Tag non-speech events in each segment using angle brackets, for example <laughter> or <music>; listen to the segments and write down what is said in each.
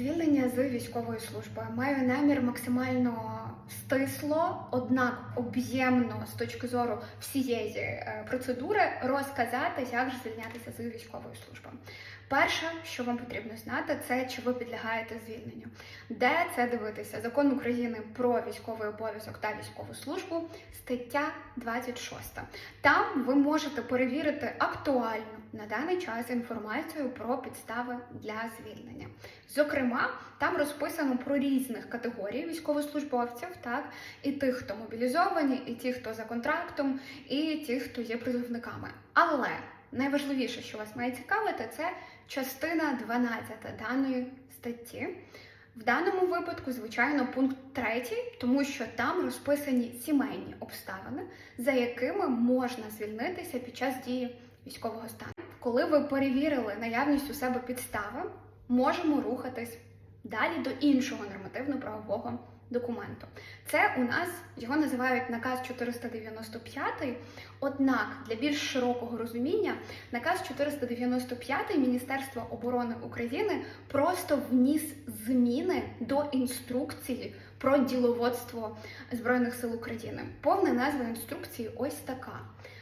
Звільнення з військової служби маю намір максимально стисло, однак об'ємно з точки зору всієї е, процедури розказати, як ж звільнятися з військової служби. Перше, що вам потрібно знати, це чи ви підлягаєте звільненню. Де це дивитися? Закон України про військовий обов'язок та військову службу, стаття 26. Там ви можете перевірити актуальну на даний час інформацію про підстави для звільнення. Зокрема, там розписано про різних категорій військовослужбовців, так і тих, хто мобілізовані, і ті, хто за контрактом, і ті, хто є призовниками. Але найважливіше, що вас має цікавити, це частина 12 даної статті. В даному випадку, звичайно, пункт третій, тому що там розписані сімейні обставини, за якими можна звільнитися під час дії військового стану. Коли ви перевірили наявність у себе підстави, можемо рухатись далі до іншого нормативно-правового документу. Це у нас його називають наказ 495, однак для більш широкого розуміння наказ 495 Міністерства оборони України просто вніс зміни до інструкції про діловодство Збройних сил України. Повна назва інструкції ось така.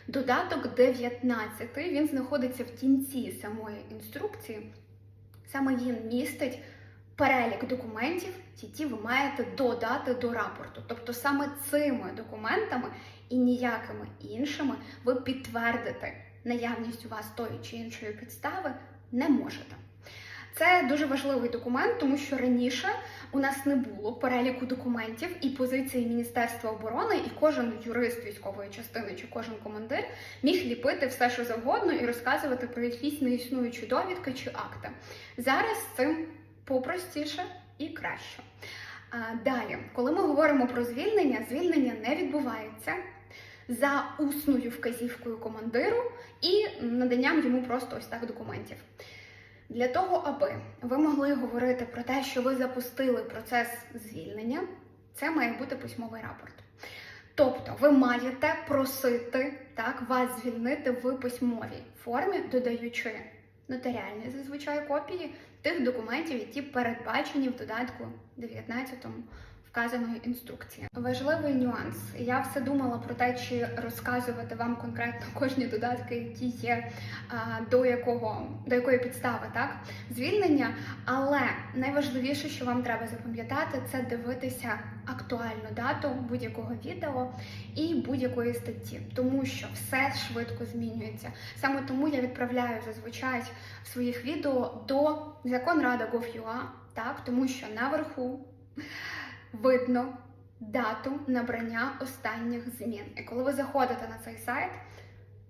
Додаток 19, він знаходиться в кінці самої інструкції. Саме він містить перелік документів, які ви маєте додати до рапорту. Тобто саме цими документами і ніякими іншими ви підтвердити наявність у вас тої чи іншої підстави не можете. Це дуже важливий документ, тому що раніше у нас не було переліку документів і позиції Міністерства оборони, і кожен юрист військової частини чи кожен командир міг ліпити все, що завгодно, і розказувати про якісь неіснуючі довідки чи акти. Зараз цим попростіше і краще. Далі, коли ми говоримо про звільнення, звільнення не відбувається за усною вказівкою командиру і наданням йому просто ось так документів. Для того, аби ви могли говорити про те, що ви запустили процес звільнення, це має бути письмовий рапорт. Тобто ви маєте просити так, вас звільнити в письмовій формі, додаючи нотаріальні зазвичай копії тих документів, які передбачені в додатку 19 вказаної інструкції. Важливий нюанс. Я все думала про те, чи розказувати вам конкретно <laughs> кожні додатки, які є до якого до якої підстави, так звільнення. Але найважливіше, що вам треба запам'ятати, це дивитися актуальну дату будь-якого відео і будь-якої статті, тому що все швидко змінюється. Саме тому я відправляю зазвичай в своїх відео до закон законрада.gov.ua, так тому що наверху видно дату набрання останніх змін. І коли ви заходите на цей сайт,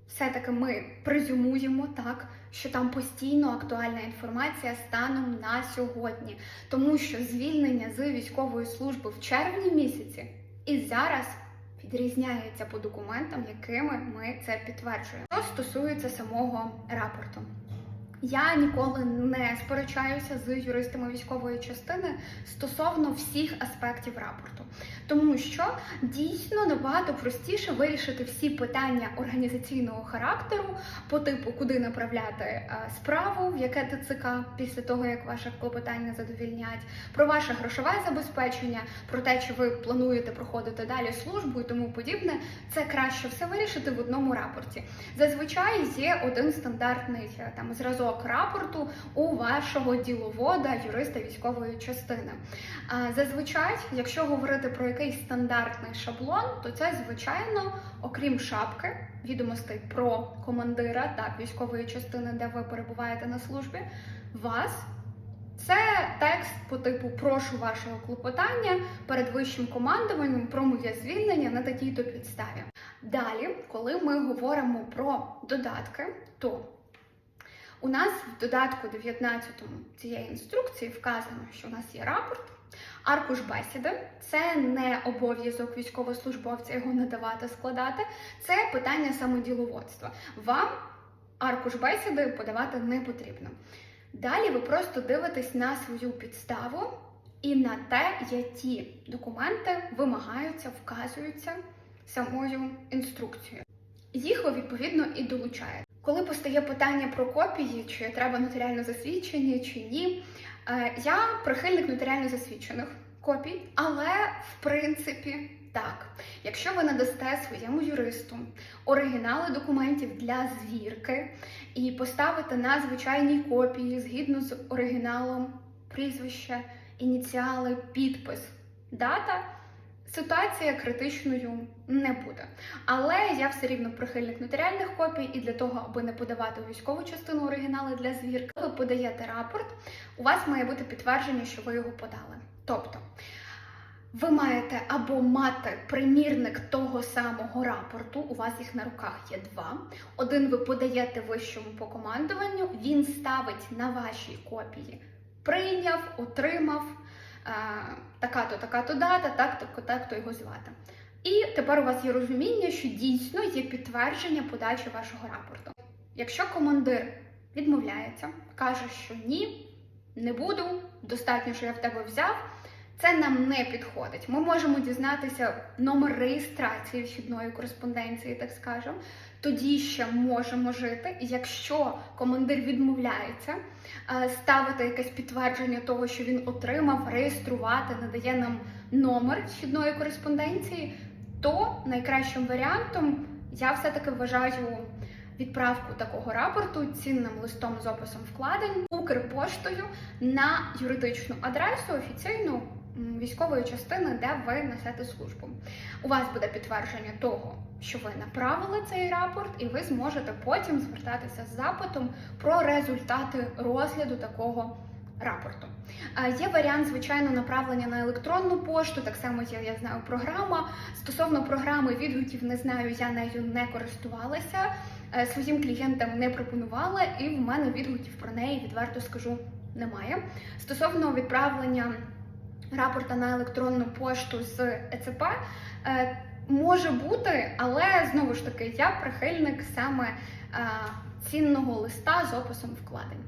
все-таки ми презюмуємо так, що там постійно актуальна інформація станом на сьогодні, тому що звільнення з військової служби в червні місяці і зараз відрізняється по документам, якими ми це підтверджуємо. Що стосується самого рапорту. Я ніколи не сперечаюся з юристами військової частини стосовно всіх аспектів рапорту, тому що дійсно набагато простіше вирішити всі питання організаційного характеру, по типу, куди направляти е, справу, в яке ТЦК після того, як ваше клопотання задовільнять, про ваше грошове забезпечення, про те, чи ви плануєте проходити далі службу і тому подібне. Це краще все вирішити в одному рапорті. Зазвичай є один стандартний е, там зразок рапорту у вашого діловода, юриста військової частини. Зазвичай, якщо говорити про якийсь стандартний шаблон, то це звичайно, окрім шапки, відомостей про командира так, військової частини, де ви перебуваєте на службі, вас. Це текст по типу прошу вашого клопотання перед вищим командуванням про моє звільнення на такій-то підставі. Далі, коли ми говоримо про додатки, то у нас в додатку 19 цієї інструкції вказано, що у нас є рапорт, аркуш бесіди. Це не обов'язок військовослужбовця його надавати, складати. Це питання самоділоводства. Вам аркуш бесіди подавати не потрібно. Далі ви просто дивитесь на свою підставу і на те, які документи вимагаються, вказуються самою інструкцією. Їх ви відповідно і долучаєте. Коли постає питання про копії, чи треба нотаріально засвідчені, чи ні, Е, Я прихильник нотаріально засвідчених копій, але в принципі так. Якщо ви надасте своєму юристу оригінали документів для звірки і поставите на звичайній копії згідно з оригіналом прізвище, ініціали, підпис, дата. Ситуація критичною не буде. Але я все рівно прихильник нотаріальних копій, і для того, аби не подавати військову частину оригінали для звірки, ви подаєте рапорт, у вас має бути підтвердження, що ви його подали. Тобто, ви маєте або мати примірник того самого рапорту, у вас їх на руках є два. Один ви подаєте вищому по командуванню, він ставить на вашій копії, прийняв, отримав така-то, така-то дата, так-то, так-то його звати. І тепер у вас є розуміння, що дійсно є підтвердження подачі вашого рапорту. Якщо командир відмовляється, каже, що ні, не буду, достатньо, що я в тебе взяв. Це нам не підходить. Ми можемо дізнатися номер реєстрації вхідної кореспонденції, так скажемо. Тоді ще можемо жити. Якщо командир відмовляється е, ставити якесь підтвердження того, що він отримав, реєструвати, надає нам номер вхідної кореспонденції, то найкращим варіантом я все-таки вважаю відправку такого рапорту цінним листом з описом вкладень Укрпоштою на юридичну адресу офіційну військової частини, де ви несете службу. У вас буде підтвердження того, що ви направили цей рапорт, і ви зможете потім звертатися з запитом про результати розгляду такого рапорту. Є варіант, звичайно, направлення на електронну пошту. Так само є, я знаю, програма. Стосовно програми відгуків не знаю, я нею не користувалася, е, своїм клієнтам не пропонувала, і в мене відгуків про неї відверто скажу немає. Стосовно відправлення рапорта на електронну пошту з ЕЦП. е, Може бути, але знову ж таки я прихильник саме е, цінного листа з описом вкладень.